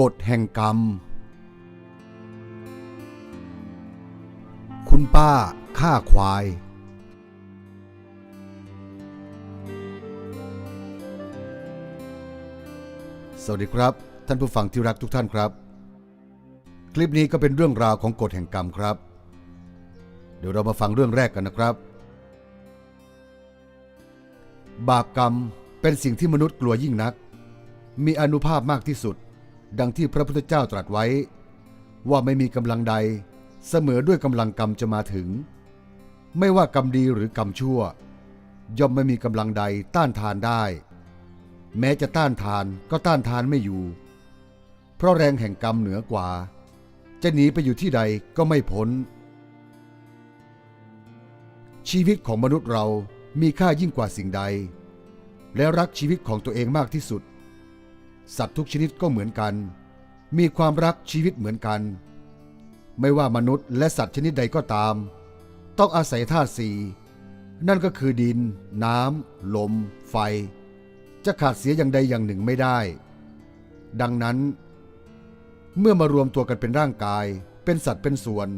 กฎแห่งกรรม คุณป้าฆ่าควาย สวัสดีครับ ท่านผู้ฟังที่รักทุกท่านครับ คลิปนี้ก็เป็นเรื่องราวของกฎแห่งกรรมครับ เดี๋ยวเรามาฟังเรื่องแรกกันนะครับ บาปกรรมเป็นสิ่งที่มนุษย์กลัวยิ่งนัก มีอนุภาพมากที่สุด ดังที่พระพุทธเจ้าตรัสไว้ ว่าไม่มีกำลังใด เสมอด้วยกำลังกรรมจะมาถึง ไม่ว่ากรรมดีหรือกรรมชั่ว ย่อมไม่มีกำลังใดต้านทานได้ แม้จะต้านทานก็ต้านทานไม่อยู่ เพราะแรงแห่งกรรมเหนือกว่า จะหนีไปอยู่ที่ใดก็ไม่พ้น ชีวิตของมนุษย์เรามีค่ายิ่งกว่าสิ่งใด และรักชีวิตของตัวเองมากที่สุด สัตว์ทุกชนิดก็เหมือนกัน มีความรักชีวิตเหมือนกัน ไม่ว่ามนุษย์และสัตว์ชนิดใดก็ตาม ต้องอาศัยธาตุสี่นั่นก็คือดิน น้ำ ลม ไฟ จะขาดเสียอย่างใดอย่างหนึ่งไม่ได้ ดังนั้น เมื่อมารวมตัวกันเป็นร่างกาย เป็นสัตว์เป็นส่วน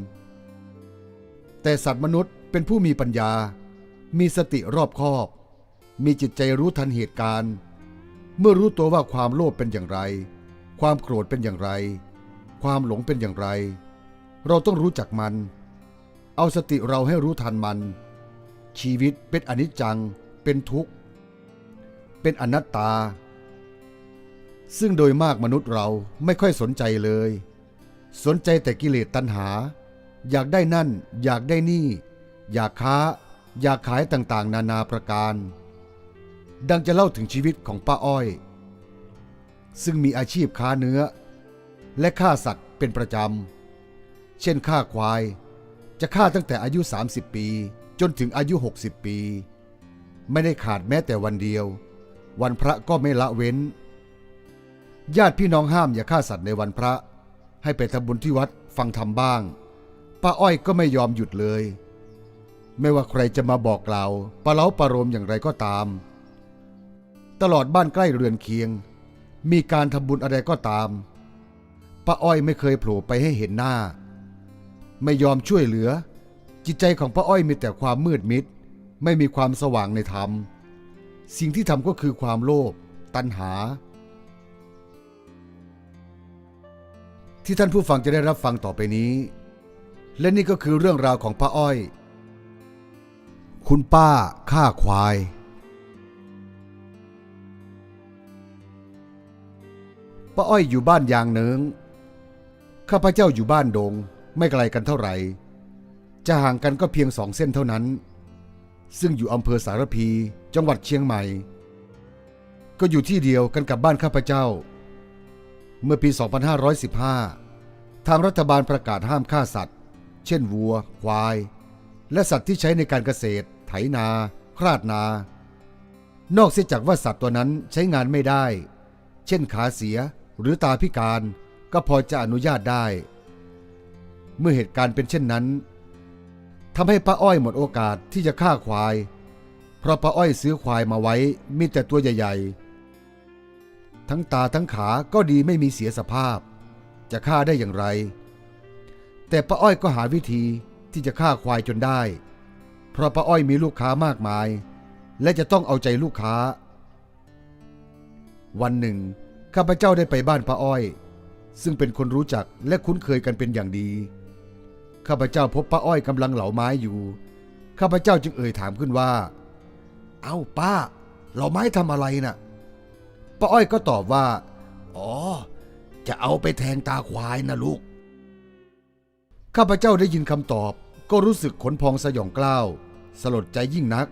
แต่สัตว์มนุษย์เป็นผู้มีปัญญา มีสติรอบคอบ มีจิตใจรู้ทันเหตุการณ์ เมื่อรู้ตัวว่าความโลภเป็นอย่างไร ความโกรธเป็นอย่างไร ความหลงเป็นอย่างไร เราต้องรู้จักมัน เอาสติเราให้รู้ทันมัน ชีวิตเป็นอนิจจัง เป็นทุกข์ เป็นอนัตตา ซึ่งโดยมากมนุษย์เราไม่ค่อยสนใจเลย สนใจแต่กิเลสตัณหา อยากได้นั่น อยากได้นี่ อยากค้า อยากขายต่างๆ นานาประการ ดังจะเล่าถึงชีวิตของป้าอ้อย ซึ่งมีอาชีพค้าเนื้อ และฆ่าสัตว์เป็นประจำ เช่นฆ่าควาย จะฆ่าตั้งแต่อายุ 30 ปี จนถึงอายุ 60 ปี ไม่ได้ขาดแม้แต่วันเดียว วันพระก็ไม่ละเว้น ญาติพี่น้องห้ามอย่าฆ่าสัตว์ในวันพระ ให้ไปทำบุญที่วัดฟังธรรมบ้าง ป้าอ้อยก็ไม่ยอมหยุดเลย ไม่ว่าใครจะมาบอกกล่าวปะเล้าปะโรมอย่างไรก็ตาม ตลอดบ้านใกล้เรือนเคียง มีการทำบุญอะไรก็ตามป้าอ้อยไม่เคยโผล่ไปให้เห็นหน้า ไม่ยอมช่วยเหลือ จิตใจของป้าอ้อยมีแต่ความมืดมิด ไม่มีความสว่างในธรรม สิ่งที่ทำก็คือความโลภตัณหา ที่ท่านผู้ฟังจะได้รับฟังต่อไปนี้ และนี่ก็คือเรื่องราวของป้าอ้อย คุณป้าฆ่าควาย ป้าอ้อยอยู่บ้านยางเนิงข้าพเจ้าอยู่บ้านดง ไม่ไกลกันเท่าไหร่ จะห่างกันก็เพียงสองเส้นเท่านั้น ซึ่งอยู่อำเภอสารพีจังหวัดเชียงใหม่ ก็อยู่ที่เดียวกันกับบ้านข้าพเจ้า เมื่อปี 2515 ทางรัฐบาลประกาศห้ามฆ่าสัตว์ เช่นวัว ควาย และสัตว์ที่ใช้ในการเกษตร ไถนา คราดนา นอกเสียจากว่าสัตว์ตัวนั้นใช้งานไม่ได้ เช่นขาเสีย หรือตาพิการก็พอจะอนุญาตได้ เมื่อเหตุการณ์เป็นเช่นนั้นทำให้ป้าอ้อยหมดโอกาสที่จะฆ่าควาย เพราะป้าอ้อยซื้อควายมาไว้มีแต่ตัวใหญ่ ๆ ทั้งตาทั้งขาก็ดีไม่มีเสียสภาพ จะฆ่าได้อย่างไร แต่ป้าอ้อยก็หาวิธีที่จะฆ่าควายจนได้ เพราะป้าอ้อยมีลูกค้ามากมาย และจะต้องเอาใจลูกค้า วันหนึ่ง ข้าพเจ้าได้ไปบ้านป้าอ้อย ซึ่งเป็นคนรู้จักและคุ้นเคยกันเป็นอย่างดี ข้าพเจ้าพบป้าอ้อยกำลังเหลาไม้อยู่ ข้าพเจ้าจึงเอ่ยถามขึ้นว่า เอ้าป้า เหลาไม้ทำอะไรน่ะป้าอ้อยก็ตอบว่า อ๋อ จะเอาไปแทงตาควายนะลูก ข้าพเจ้าได้ยินคำตอบ ก็รู้สึกขนพองสยองกล้าว สลดใจยิ่งนัก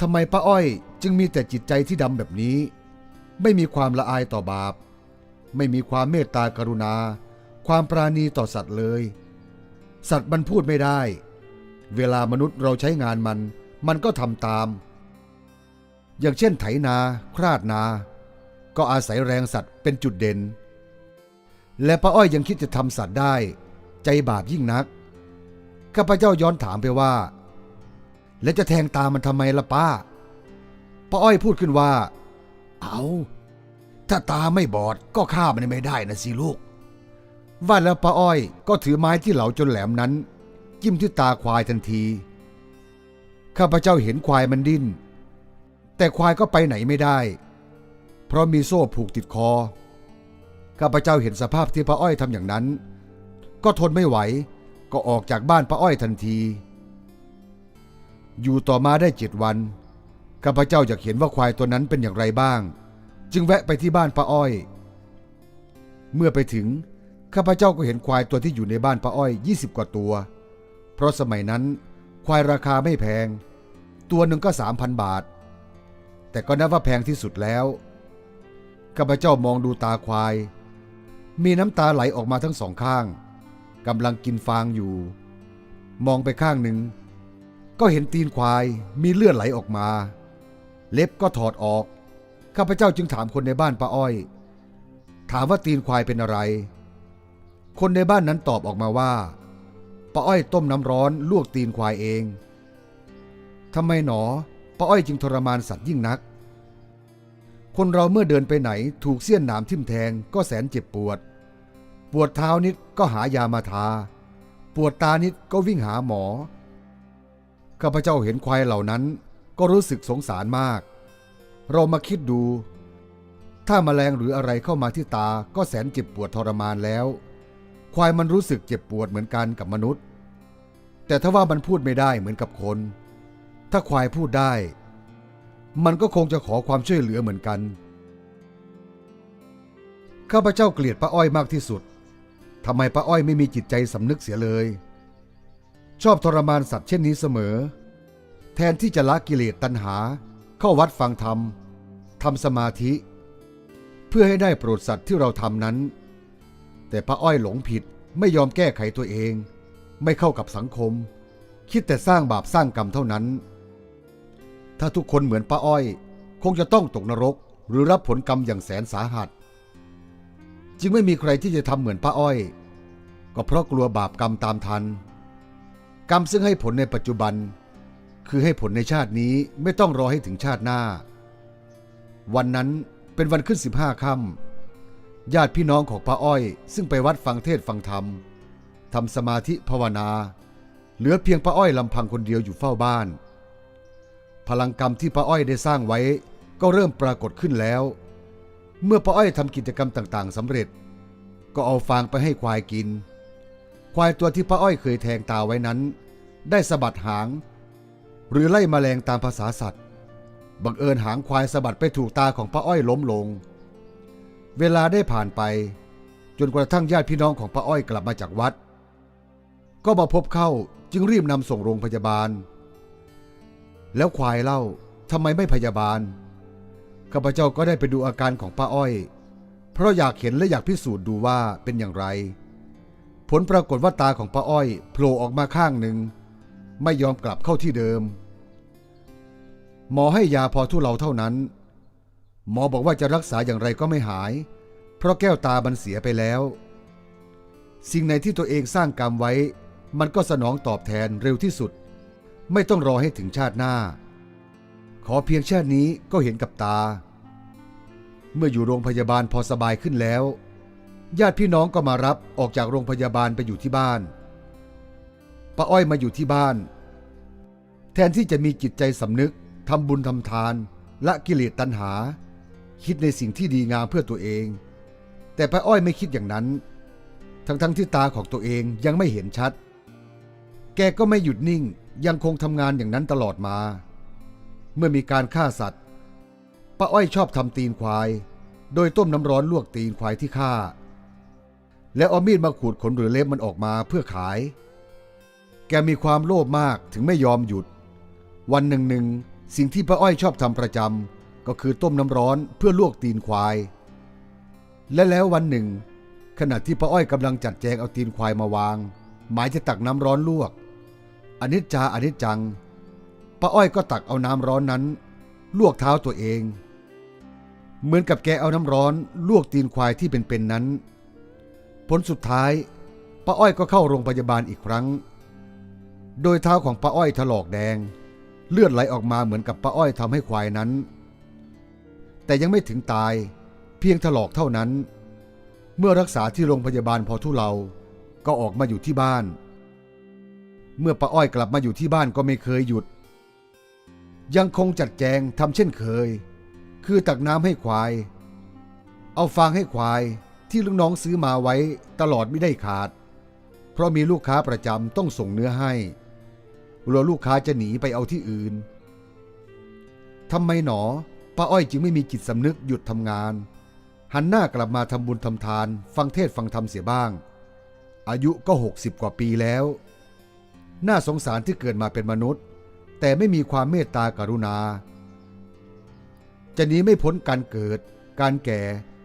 ทำไมป้าอ้อยจึงมีแต่จิตใจที่ดำแบบนี้ ไม่มีความละอายต่อบาป ไม่มีความเมตตากรุณา ความปราณีต่อสัตว์เลย สัตว์มันพูดไม่ได้ เวลามนุษย์เราใช้งานมัน มันก็ทำตาม อย่างเช่นไถนา คราดนา ก็อาศัยแรงสัตว์เป็นจุดเด่น และป้าอ้อยยังคิดจะทำสัตว์ได้ ใจบาปยิ่งนัก ข้าพเจ้าย้อนถามไปว่า แล้วจะแทงตามันทำไมล่ะป้าป้าอ้อยพูดขึ้นว่า เอาถ้าตาไม่บอดก็ฆ่ามันไม่ได้นะสิลูก ว่าแล้วป้าอ้อยก็ถือไม้ที่เหลาจนแหลมนั้น จิ้มที่ตาควายทันที ข้าพเจ้าเห็นควายมันดิ้น แต่ควายก็ไปไหนไม่ได้ เพราะมีโซ่ผูกติดคอ ข้าพเจ้าเห็นสภาพที่ป้าอ้อยทำอย่างนั้น ก็ทนไม่ไหวก็ออกจากบ้านป้าอ้อยทันที อยู่ต่อมาได้เจ็ดวัน ข้าพเจ้าอยากเห็นว่าควายตัวนั้นเป็นอย่างไรบ้าง จึงแวะไปที่บ้านป้าอ้อย เมื่อไปถึงข้าพเจ้าก็เห็นควายตัวที่อยู่ในบ้านป้าอ้อย 20 กว่าตัว เพราะสมัยนั้น ควายราคาไม่แพง ตัวหนึ่งก็3,000 บาท แต่ก็นับว่าแพงที่สุดแล้วข้าพเจ้ามองดูตาควาย มีน้ำตาไหลออกมาทั้งสองข้างกำลังกินฟางอยู่ มองไปข้างหนึ่งก็เห็นตีนควายมีเลือดไหลออกมา เล็บก็ถอดออก ข้าพเจ้าจึงถามคนในบ้านป้าอ้อย ถามว่าตีนควายเป็นอะไร คนในบ้านนั้นตอบออกมาว่าป้าอ้อยต้มน้ำร้อนลวกตีนควายเองทำไมหนอป้าอ้อยจึงทรมานสัตว์ยิ่งนัก คนเราเมื่อเดินไปไหนถูกเสี้ยนหนามทิ่มแทงก็แสนเจ็บปวด ปวดเท้านิดก็หายามาทา ปวดตานิดก็วิ่งหาหมอ ข้าพเจ้าเห็นควายเหล่านั้น ก็รู้สึกสงสารมาก เรามาคิดดู ถ้าแมลงหรืออะไรเข้ามาที่ตาก็แสนเจ็บปวดทรมานแล้ว ควายมันรู้สึกเจ็บปวดเหมือนกันกับมนุษย์ แต่ถ้าว่ามันพูดไม่ได้เหมือนกับคน ถ้าควายพูดได้ มันก็คงจะขอความช่วยเหลือเหมือนกัน ข้าพเจ้าเกลียดป้าอ้อยมากที่สุดทำไมป้าอ้อยไม่มีจิตใจสำนึกเสียเลย ชอบทรมานสัตว์เช่นนี้เสมอ ทนที่จะละกิเลสตัณหา เข้าวัดฟังธรรมทำสมาธิ เพื่อให้ได้โปรดสัตว์ที่เราทำนั้น แต่ป้าอ้อยหลงผิดไม่ยอมแก้ไขตัวเอง ไม่เข้ากับสังคม คิดแต่สร้างบาปสร้างกรรมเท่านั้น ถ้าทุกคนเหมือนป้าอ้อย คงจะต้องตกนรกหรือรับผลกรรมอย่างแสนสาหัส จึงไม่มีใครที่จะทำเหมือนป้าอ้อย ก็เพราะกลัวบาปกรรมตามทัน กรรมซึ่งให้ผลในปัจจุบัน คือให้ผลในชาตินี้ไม่ต้องรอให้ถึงชาติหน้า วันนั้นเป็นวันขึ้นสิบห้าค่ำญาติพี่น้องของป้าอ้อย ซึ่งไปวัดฟังเทศฟังธรรมทำสมาธิภาวนา เหลือเพียงป้าอ้อยลำพังคนเดียวอยู่เฝ้าบ้าน พลังกรรมที่ป้าอ้อยได้สร้างไว้ก็เริ่มปรากฏขึ้นแล้ว เมื่อป้าอ้อยทำกิจกรรมต่างๆสำเร็จ ก็เอาฟางไปให้ควายกิน ควายตัวที่ป้าอ้อยเคยแทงตาไว้นั้น ได้สะบัดหาง หรือไล่มแมลงตามภาษาสัตว์ บังเอิญหางควายสะบัดไปถูกตาของป้าอ้อยล้มลง เวลาได้ผ่านไป จนกระทั่งญาติพี่น้องของป้าอ้อยกลับมาจากวัด ก็มาพบเข้าจึงรีบนำส่งโรงพยาบาล แล้วควายเล่าทำไมไม่พยาบาลข้าพเจ้าก็ได้ไปดูอาการของป้าอ้อย เพราะอยากเห็นและอยากพิสูจน์ดูว่าเป็นอย่างไร ผลปรากฏว่าตาของป้าอ้อยโผล่ออกมาข้างหนึ่ง ไม่ยอมกลับเข้าที่เดิม หมอให้ยาพอทุเลาเท่านั้น หมอบอกว่าจะรักษาอย่างไรก็ไม่หาย เพราะแก้วตามันเสียไปแล้ว สิ่งไหนที่ตัวเองสร้างกรรมไว้ มันก็สนองตอบแทนเร็วที่สุด ไม่ต้องรอให้ถึงชาติหน้า ขอเพียงชาตินี้ก็เห็นกับตา เมื่ออยู่โรงพยาบาลพอสบายขึ้นแล้ว ญาติพี่น้องก็มารับออกจากโรงพยาบาลไปอยู่ที่บ้าน ป้าอ้อยมาอยู่ที่บ้าน แทนที่จะมีจิตใจสำนึกทำบุญทำทานละกิเลสตัณหา คิดในสิ่งที่ดีงามเพื่อตัวเอง แต่ป้าอ้อยไม่คิดอย่างนั้น ทั้งๆทที่ตาของตัวเองยังไม่เห็นชัด แกก็ไม่หยุดนิ่งยังคงทำงานอย่างนั้นตลอดมา เมื่อมีการฆ่าสัตว์ป้าอ้อยชอบทำตีนควาย โดยต้มน้ำร้อนลวกตีนควายที่ฆ่า แล้วเอามีดมาขูดขนหรือเล็บมันออกมาเพื่อขาย แกมีความโลภมากถึงไม่ยอมหยุด วันหนึ่งหนึ่งสิ่งที่ป้าอ้อยชอบทำประจำก็คือต้มน้ำร้อนเพื่อลวกตีนควาย และแล้ววันหนึ่ง ขณะที่ป้าอ้อยกำลังจัดแจงเอาตีนควายมาวาง หมายจะตักน้ำร้อนลวกอนิจจาอนิจจังป้าอ้อยก็ตักเอาน้ำร้อนนั้น ลวกเท้าตัวเอง เหมือนกับแกเอาน้ำร้อนลวกตีนควายที่เป็นๆนั้น ผลสุดท้ายป้าอ้อยก็เข้าโรงพยาบาลอีกครั้ง โดยเท้าของป้าอ้อยถลอกแดง เลือดไหลออกมาเหมือนกับป้าอ้อยทำให้ควายนั้น แต่ยังไม่ถึงตายเพียงถลอกเท่านั้น เมื่อรักษาที่โรงพยาบาลพอทุเลาก็ออกมาอยู่ที่บ้าน เมื่อป้าอ้อยกลับมาอยู่ที่บ้านก็ไม่เคยหยุด ยังคงจัดแจงทำเช่นเคย คือตักน้ำให้ควาย เอาฟางให้ควายที่ลูกน้องซื้อมาไว้ตลอดไม่ได้ขาด เพราะมีลูกค้าประจำต้องส่งเนื้อให้ กลัวลูกค้าจะหนีไปเอาที่อื่นทำไมหนอ ป้าอ้อยจึงไม่มีจิตสำนึกหยุดทำงาน หันหน้ากลับมาทำบุญทำทาน ฟังเทศฟังธรรมเสียบ้าง อายุก็ 60 กว่าปีแล้ว น่าสงสารที่เกิดมาเป็นมนุษย์ แต่ไม่มีความเมตตากรุณา จะหนีไม่พ้นการเกิด การแก่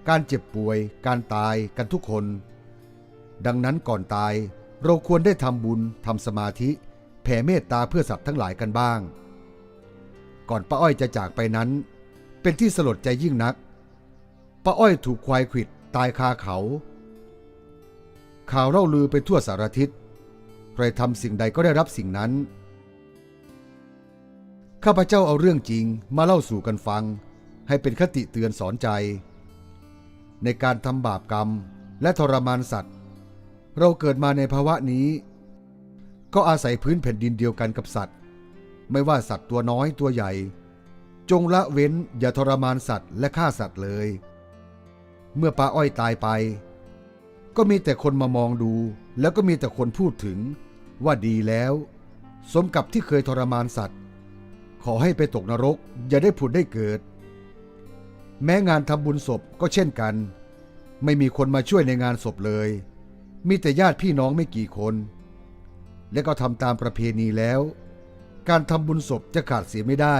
การเจ็บป่วย การตายกันทุกคน ดังนั้นก่อนตายเราควรได้ทำบุญทำสมาธิ แผ่เมตตาเพื่อสัตว์ทั้งหลายกันบ้าง ก่อนป้าอ้อยจะจากไปนั้น เป็นที่สลดใจยิ่งนักป้าอ้อยถูกควายขิดตายคาเขา ข่าวเล่าลือไปทั่วสารทิศใครทำสิ่งใดก็ได้รับสิ่งนั้น ข้าพเจ้าเอาเรื่องจริงมาเล่าสู่กันฟัง ให้เป็นคติเตือนสอนใจ ในการทำบาปกรรมและทรมานสัตว์ เราเกิดมาในภาวะนี้ ก็อาศัยพื้นแผ่นดินเดียวกันกับสัตว์ ไม่ว่าสัตว์ตัวน้อยตัวใหญ่ จงละเว้นอย่าทรมานสัตว์และฆ่าสัตว์เลย เมื่อป้าอ้อยตายไป ก็มีแต่คนมามองดู แล้วก็มีแต่คนพูดถึงว่าดีแล้ว สมกับที่เคยทรมานสัตว์ ขอให้ไปตกนรกอย่าได้ผุดได้เกิด แม้งานทำบุญศพก็เช่นกัน ไม่มีคนมาช่วยในงานศพเลย มีแต่ญาติพี่น้องไม่กี่คน และก็ทำตามประเพณีแล้ว การทำบุญศพจะขาดเสียไม่ได้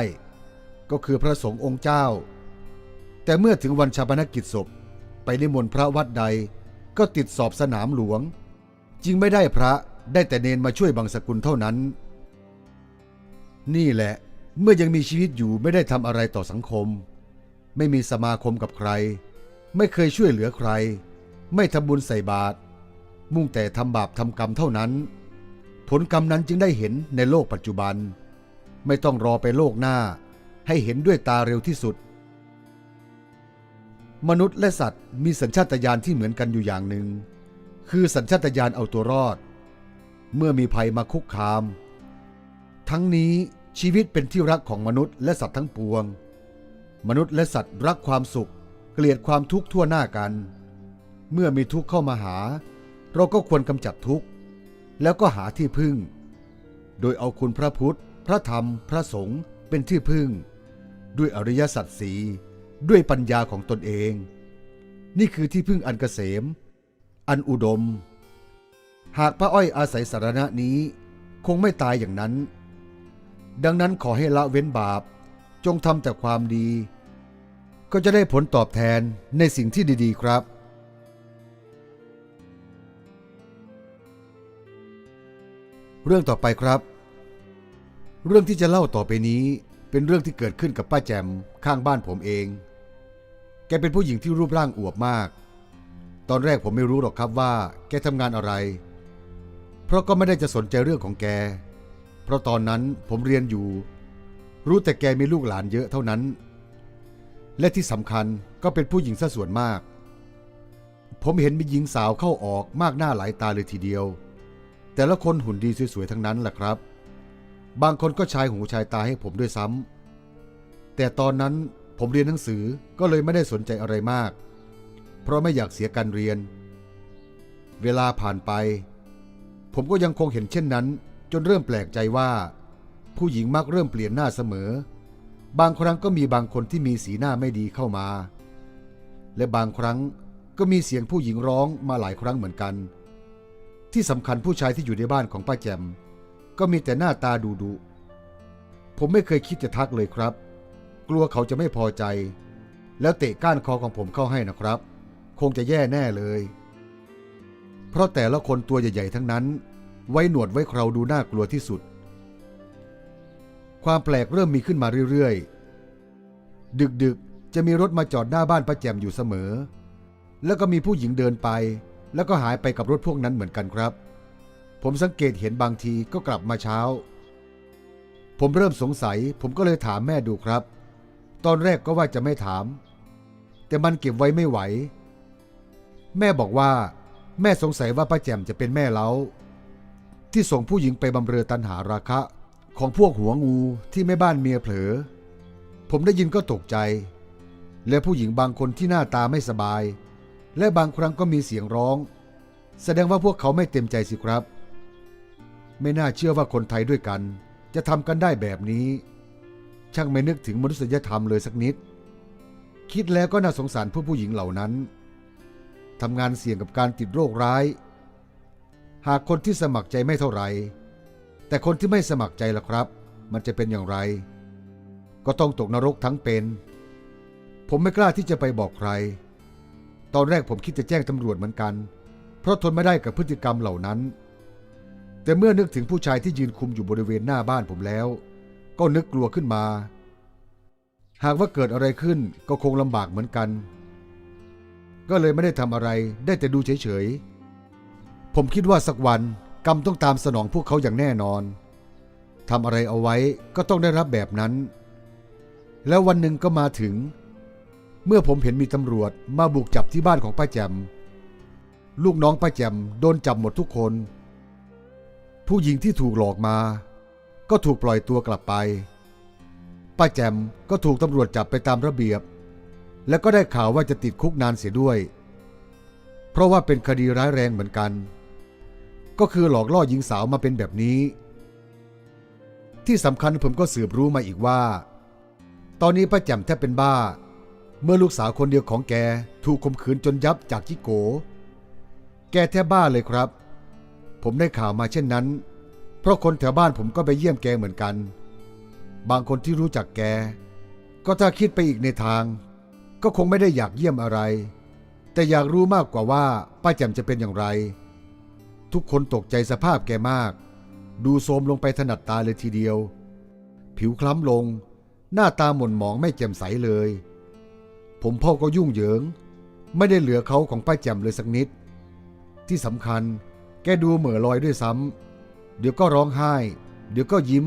ก็คือพระสงฆ์องค์เจ้า แต่เมื่อถึงวันชาปนกิจศพไปนิมนต์พระวัดใดก็ติดสอบสนามหลวง จึงไม่ได้พระได้แต่เนนมาช่วยบังสกุลเท่านั้น นี่แหละเมื่อยังมีชีวิตอยู่ไม่ได้ทำอะไรต่อสังคม ไม่มีสมาคมกับใคร ไม่เคยช่วยเหลือใคร ไม่ทำบุญใส่บาตรมุ่งแต่ทำบาปทำกรรมเท่านั้น ผลกรรมนั้นจึงได้เห็นในโลกปัจจุบัน ไม่ต้องรอไปโลกหน้า ให้เห็นด้วยตาเร็วที่สุด มนุษย์และสัตว์มีสัญชาตญาณที่เหมือนกันอยู่อย่างหนึ่ง คือสัญชาตญาณเอาตัวรอด เมื่อมีภัยมาคุกคาม ทั้งนี้ชีวิตเป็นที่รักของมนุษย์และสัตว์ทั้งปวง มนุษย์และสัตว์รักความสุข เกลียดความทุกข์ทั่วหน้ากัน เมื่อมีทุกข์เข้ามาหา เราก็ควรกำจัดทุกข์ แล้วก็หาที่พึ่ง โดยเอาคุณพระพุทธ พระธรรม พระสงฆ์เป็นที่พึ่ง ด้วยอริยสัจสีด้วยปัญญาของตนเอง นี่คือที่พึ่งอันเกษม อันอุดม หากพระอ้อยอาศัยสารณะนี้ คงไม่ตายอย่างนั้น ดังนั้นขอให้ละเว้นบาป จงทำแต่ความดี ก็จะได้ผลตอบแทนในสิ่งที่ดี ๆ ครับ เรื่องต่อไปครับ เรื่องที่จะเล่าต่อไปนี้ เป็นเรื่องที่เกิดขึ้นกับป้าแจมข้างบ้านผมเอง แกเป็นผู้หญิงที่รูปร่างอวบมาก ตอนแรกผมไม่รู้หรอกครับว่า แกทำงานอะไร เพราะก็ไม่ได้จะสนใจเรื่องของแก เพราะตอนนั้นผมเรียนอยู่ รู้แต่แกมีลูกหลานเยอะเท่านั้น และที่สำคัญก็เป็นผู้หญิงซะส่วนมาก ผมเห็นมีหญิงสาวเข้าออกมากหน้าหลายตาเลยทีเดียว แต่ละคนหุ่นดีสวยๆทั้งนั้นแหละครับ บางคนก็ชายหูชายตาให้ผมด้วยซ้ำแต่ตอนนั้นผมเรียนหนังสือก็เลยไม่ได้สนใจอะไรมาก เพราะไม่อยากเสียการเรียน เวลาผ่านไป ผมก็ยังคงเห็นเช่นนั้น จนเริ่มแปลกใจว่า ผู้หญิงมักเริ่มเปลี่ยนหน้าเสมอ บางครั้งก็มีบางคนที่มีสีหน้าไม่ดีเข้ามา และบางครั้งก็มีเสียงผู้หญิงร้องมาหลายครั้งเหมือนกัน ที่สำคัญผู้ชายที่อยู่ในบ้านของป้าแจม ก็มีแต่หน้าตาดูดุผมไม่เคยคิดจะทักเลยครับ กลัวเขาจะไม่พอใจ แล้วเตะก้านคอของผมเข้าให้นะครับ คงจะแย่แน่เลย เพราะแต่ละคนตัวใหญ่ๆทั้งนั้น ไว้หนวดไว้เคราดูน่ากลัวที่สุด ความแปลกเริ่มมีขึ้นมาเรื่อยๆ ดึกๆจะมีรถมาจอดหน้าบ้านป้าแจมอยู่เสมอ แล้วก็มีผู้หญิงเดินไป แล้วก็หายไปกับรถพวกนั้นเหมือนกันครับ ผมสังเกตเห็นบางทีก็กลับมาเช้า ผมเริ่มสงสัย ผมก็เลยถามแม่ดูครับ ตอนแรกก็ว่าจะไม่ถาม แต่มันเก็บไว้ไม่ไหว แม่บอกว่า แม่สงสัยว่าป้าแจ่มจะเป็นแม่เล้าที่ส่งผู้หญิงไปบำเรอตันหาราคะ ของพวกหัวงูที่แม่บ้านเมียเผลอ ผมได้ยินก็ตกใจ และผู้หญิงบางคนที่หน้าตาไม่สบาย และบางครั้งก็มีเสียงร้อง แสดงว่าพวกเขาไม่เต็มใจสิครับ ไม่น่าเชื่อว่าคนไทยด้วยกัน จะทำกันได้แบบนี้ ช่างไม่นึกถึงมนุษยธรรมเลยสักนิด คิดแล้วก็น่าสงสารผู้ผู้หญิงเหล่านั้นทำงานเสี่ยงกับการติดโรคร้าย หากคนที่สมัครใจไม่เท่าไหร่ แต่คนที่ไม่สมัครใจล่ะครับ มันจะเป็นอย่างไร ก็ต้องตกนรกทั้งเป็น ผมไม่กล้าที่จะไปบอกใคร ตอนแรกผมคิดจะแจ้งตำรวจเหมือนกัน เพราะทนไม่ได้กับพฤติกรรมเหล่านั้น แต่เมื่อนึกถึงผู้ชายที่ยืนคุมอยู่บริเวณหน้าบ้านผมแล้ว ก็นึกกลัวขึ้นมา หากว่าเกิดอะไรขึ้นก็คงลำบากเหมือนกัน ก็เลยไม่ได้ทำอะไรได้แต่ดูเฉยๆ ผมคิดว่าสักวันกรรมต้องตามสนองพวกเขาอย่างแน่นอนทำอะไรเอาไว้ก็ต้องได้รับแบบนั้น แล้ววันหนึ่งก็มาถึง เมื่อผมเห็นมีตำรวจมาบุกจับที่บ้านของป้าแจม ลูกน้องป้าแจมโดนจับหมดทุกคน ผู้หญิงที่ถูกหลอกมา ก็ถูกปล่อยตัวกลับไป ป้าแจมก็ถูกตำรวจจับไปตามระเบียบ แล้วก็ได้ข่าวว่าจะติดคุกนานเสียด้วย เพราะว่าเป็นคดีร้ายแรงเหมือนกัน ก็คือหลอกล่อหญิงสาวมาเป็นแบบนี้ ที่สำคัญผมก็สืบรู้มาอีกว่า ตอนนี้ป้าแจมแทบเป็นบ้า เมื่อลูกสาวคนเดียวของแกถูกข่มขืนจนยับจากจิโก แกแทบบ้าเลยครับ ผมได้ข่าวมาเช่นนั้น เพราะคนแถวบ้านผมก็ไปเยี่ยมแกเหมือนกัน บางคนที่รู้จักแก ก็ถ้าคิดไปอีกในทาง ก็คงไม่ได้อยากเยี่ยมอะไร แต่อยากรู้มากกว่าว่าป้าแจ่มจะเป็นอย่างไร ทุกคนตกใจสภาพแกมาก ดูโทรมลงไปถนัดตาเลยทีเดียว ผิวคล้ำลง หน้าตาหม่นหมองไม่แจ่มใสเลย ผมพ่อก็ยุ่งเหยิง ไม่ได้เหลือเขาของป้าแจ่มเลยสักนิด ที่สำคัญแกดูเหม่อลอยด้วยซ้ำเดี๋ยวก็ร้องไห้ เดี๋ยวก็ยิ้ม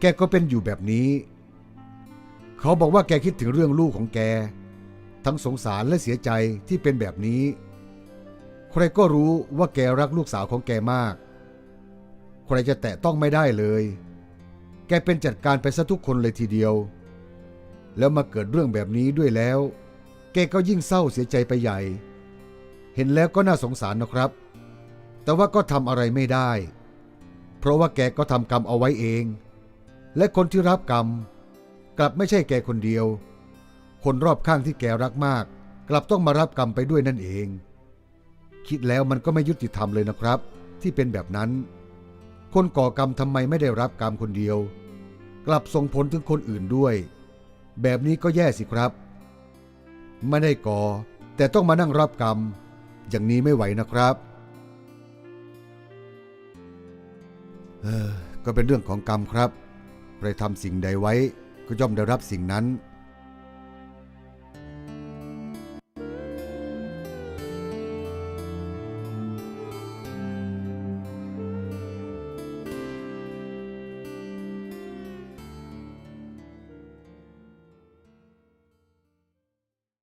แกก็เป็นอยู่แบบนี้ เขาบอกว่าแกคิดถึงเรื่องลูกของแก ทั้งสงสารและเสียใจที่เป็นแบบนี้ ใครก็รู้ว่าแกรักลูกสาวของแกมาก ใครจะแตะต้องไม่ได้เลย แกเป็นจัดการไปซะทุกคนเลยทีเดียว แล้วมาเกิดเรื่องแบบนี้ด้วยแล้ว แกก็ยิ่งเศร้าเสียใจไปใหญ่ เห็นแล้วก็น่าสงสารนะครับ แต่ว่าก็ทำอะไรไม่ได้ เพราะว่าแกก็ทำกรรมเอาไว้เอง และคนที่รับกรรม กลับไม่ใช่แกคนเดียว คนรอบข้างที่แกรักมาก กลับต้องมารับกรรมไปด้วยนั่นเอง คิดแล้วมันก็ไม่ยุติธรรมเลยนะครับ ที่เป็นแบบนั้น คนก่อกรรมทำไมไม่ได้รับกรรมคนเดียว กลับส่งผลถึงคนอื่นด้วย แบบนี้ก็แย่สิครับ ไม่ได้ก่อ แต่ต้องมานั่งรับกรรม อย่างนี้ไม่ไหวนะครับเออก็เป็นเรื่องของกรรมครับใครทำสิ่งใดไว้ก็ย่อมได้รับสิ่งนั้น